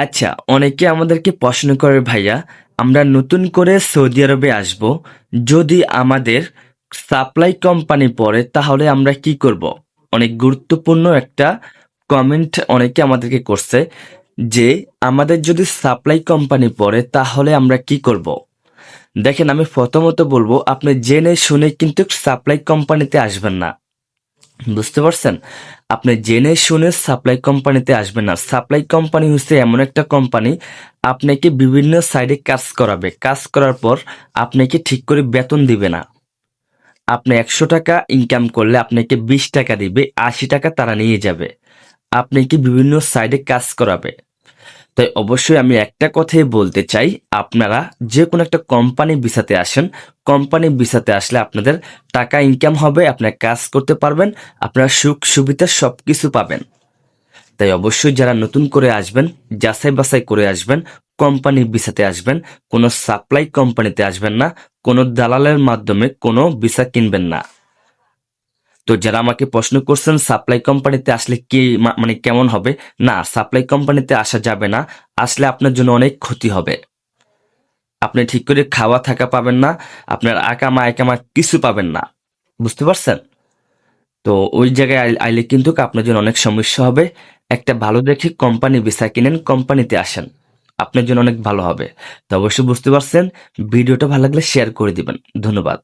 আচ্ছা অনেকে আমাদেরকে প্রশ্ন করে, ভাইয়া, আমরা নতুন করে সৌদি আরবে আসব। যদি আমাদের সাপ্লাই কোম্পানি পড়ে, তাহলে আমরা কি করব? অনেক গুরুত্বপূর্ণ একটা কমেন্ট অনেকে আমাদেরকে করছে যে, আমাদের যদি সাপ্লাই কোম্পানি পড়ে, তাহলে আমরা কি করব? দেখেন, আমি প্রথমত বলব, আপনি জেনে শুনে কিন্তু সাপ্লাই কোম্পানিতে আসবেন না। বুঝতে পারছেন? আপনি জেনে শুনে সাপ্লাই কোম্পানিতে আসবেন না। সাপ্লাই কোম্পানি হচ্ছে এমন একটা কোম্পানি আপনাকে বিভিন্ন সাইডে কাজ করাবে। কাজ করার পর আপনাকে ঠিক করে বেতন দিবে না। আপনি একশো টাকা ইনকাম করলে আপনাকে বিশ টাকা দিবে, আশি টাকা তারা নিয়ে যাবে। আপনাকে বিভিন্ন সাইডে কাজ করাবে। তাই অবশ্যই আমি একটা কথাই বলতে চাই, আপনারা যে কোনো একটা কোম্পানি ভিসাতে আসেন কোম্পানি ভিসাতে আসলে আপনাদের টাকা ইনকাম হবে, আপনার কাজ করতে পারবেন, আপনারা সুখ সুবিধা সব কিছু পাবেন। তাই অবশ্যই যারা নতুন করে আসবেন, যাচাই বাছাই করে আসবেন কোম্পানি ভিসাতে আসবেন, কোনো সাপ্লাই কোম্পানিতে আসবেন না, কোনো দালালের মাধ্যমে কোনো ভিসা কিনবেন না। তো যারা আমাকে প্রশ্ন করছেন সাপ্লাই কোম্পানিতে আসলে কি মানে কেমন হবে? না সাপ্লাই কোম্পানিতে আসা যাবে না। আসলে আপনার জন্য অনেক ক্ষতি হবে। আপনি ঠিক করে খাওয়া থাকা পাবেন না, আপনার আকামা আকামা কিছু পাবেন না। বুঝতে পারছেন? তো ওই জায়গায় আই- আইলে কিন্তু আপনার জন্য অনেক সমস্যা হবে। একটা ভালো দেখে কোম্পানি ভিসা কিনেন কোম্পানিতে আসেন। আপনার জন্য অনেক ভালো হবে। তো অবশ্যই বুঝতে পারছেন? ভিডিওটা ভালো লাগলে শেয়ার করে দিবেন। ধন্যবাদ।